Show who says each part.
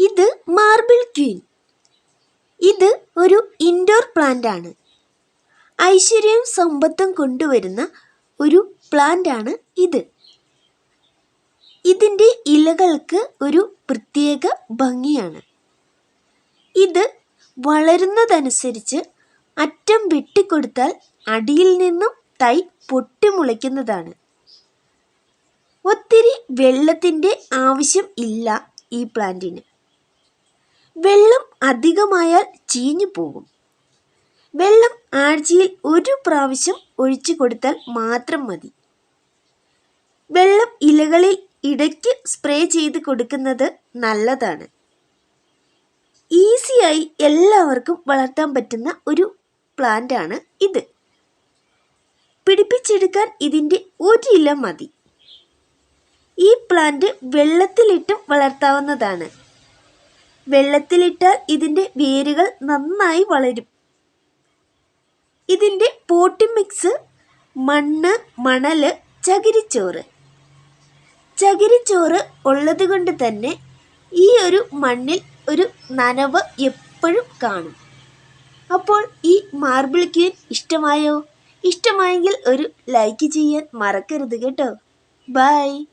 Speaker 1: ഇത് marble Queen ഇത് ഒരു ഇൻഡോർ പ്ലാന്റ് ആണ് ഐശ്വര്യവും സമ്പത്തും കൊണ്ടുവരുന്ന ഒരു പ്ലാന്റ് ആണ് ഇത്. ഇതിന്റെ ഇലകൾക്ക് ഒരു പ്രത്യേക ഭംഗിയാണ്. ഇത് വളരുന്നതനുസരിച്ച് അറ്റം വെട്ടിക്കൊടുത്താൽ അടിയിൽ നിന്നും തൈ പൊട്ടിമുളയ്ക്കുന്നതാണ്. ഒത്തിരി വെള്ളത്തിന്റെ ആവശ്യം ഇല്ല ഈ പ്ലാന്റിന്. വെള്ളം അധികമായാൽ ചീഞ്ഞു പോകും. വെള്ളം ആഴ്ചയിൽ ഒരു പ്രാവശ്യം ഒഴിച്ചു കൊടുത്താൽ മാത്രം മതി. വെള്ളം ഇലകളിൽ ഇടയ്ക്ക് സ്പ്രേ ചെയ്ത് കൊടുക്കുന്നത് നല്ലതാണ്. ഈസിയായി എല്ലാവർക്കും വളർത്താൻ പറ്റുന്ന ഒരു പ്ലാന്റ് ആണ് ഇത്. പിടിപ്പിച്ചെടുക്കാൻ ഇതിന്റെ ഒരു ഇല മതി. ഈ പ്ലാന്റ് വെള്ളത്തിലിട്ടും വളർത്താവുന്നതാണ്. വെള്ളത്തിലിട്ടാൽ ഇതിന്റെ വേരുകൾ നന്നായി വളരും. ഇതിന്റെ പോട്ടി മിക്സ് മണ്ണ് മണൽ ചകിരിച്ചോറ്. ചകിരിച്ചോറ് ഉള്ളത് കൊണ്ട് തന്നെ ഈ ഒരു മണ്ണിൽ ഒരു നനവ് എപ്പോഴും കാണും. അപ്പോൾ ഈ മാർബിൾ ക്യൂൻ ഇഷ്ടമായോ? ഇഷ്ടമായെങ്കിൽ ഒരു ലൈക്ക് ചെയ്യാൻ മറക്കരുത് കേട്ടോ. ബൈ.